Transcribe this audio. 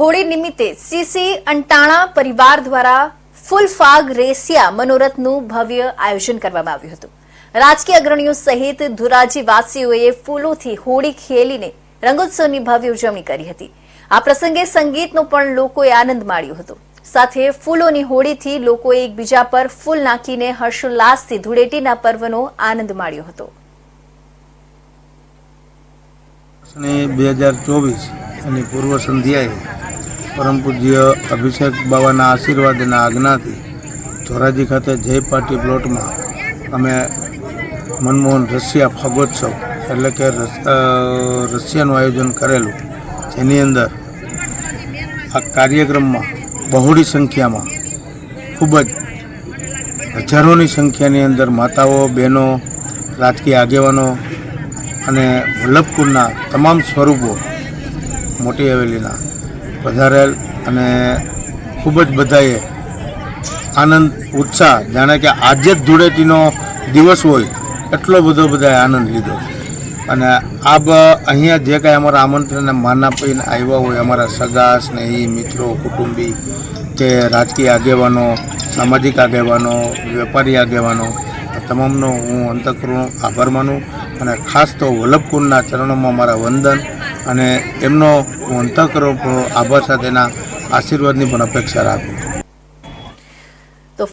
હોળી નિમિત્તે સીસી અંટાણા પરિવાર દ્વારા ફૂલ ફાગ રેસિયા મનોરથનું ભવ્ય આયોજન કરવામાં આવ્યું હતું. રાજકીય અગ્રણીઓ સહિત ધોરાજી વાસીઓએ ફૂલોથી હોળી ખેલીને રંગોત્સવની ભવ્ય ઉજવણી કરી હતી. આ પ્રસંગે સંગીતનો પણ લોકોએ આનંદ માણ્યો હતો. સાથે ફૂલોની હોળીથી લોકોએ એકબીજા પર ફૂલ નાખીને હર્ષોલ્લાસથી ધૂળેટીના પર્વનો આનંદ માણ્યો હતો. બે હજાર ચોવીસ અને પૂર્વ સંધ્યાએ પરમ પૂજ્ય અભિષેક બાબાના આશીર્વાદ અને આજ્ઞાથી ધોરાજી ખાતે જય પાર્ટી પ્લોટમાં અમે મનમોહન રશિયા ફાગોત્સવ એટલે કે રશિયાનું આયોજન કરેલું. જેની અંદર આ કાર્યક્રમમાં બહોળી સંખ્યામાં ખૂબ જ હજારોની સંખ્યાની અંદર માતાઓ, બહેનો, રાજકીય આગેવાનો અને વલ્લભપુરના તમામ સ્વરૂપો મોટી હવેલીના પધારેલ અને ખૂબ જ બધાએ આનંદ, ઉત્સાહ, જાણે કે આજે જ ધૂળેટીનો દિવસ હોય, એટલો બધો બધાએ આનંદ લીધો. અને આ અહીંયા જે કાંઈ અમારા આમંત્રણને માન આપીને આવ્યા હોય, અમારા સગા, સ્નેહી, મિત્રો, કુટુંબી કે રાજકીય આગેવાનો, સામાજિક આગેવાનો, વેપારી આગેવાનો તમામનો હું અંતઃકૃણ આભાર માનું અને ખાસ તો વલ્લભકુંડના ચરણોમાં મારા વંદન અને એમનો હું અંતઃકરો આભાર સાથેના આશીર્વાદની પણ અપેક્ષા રાખું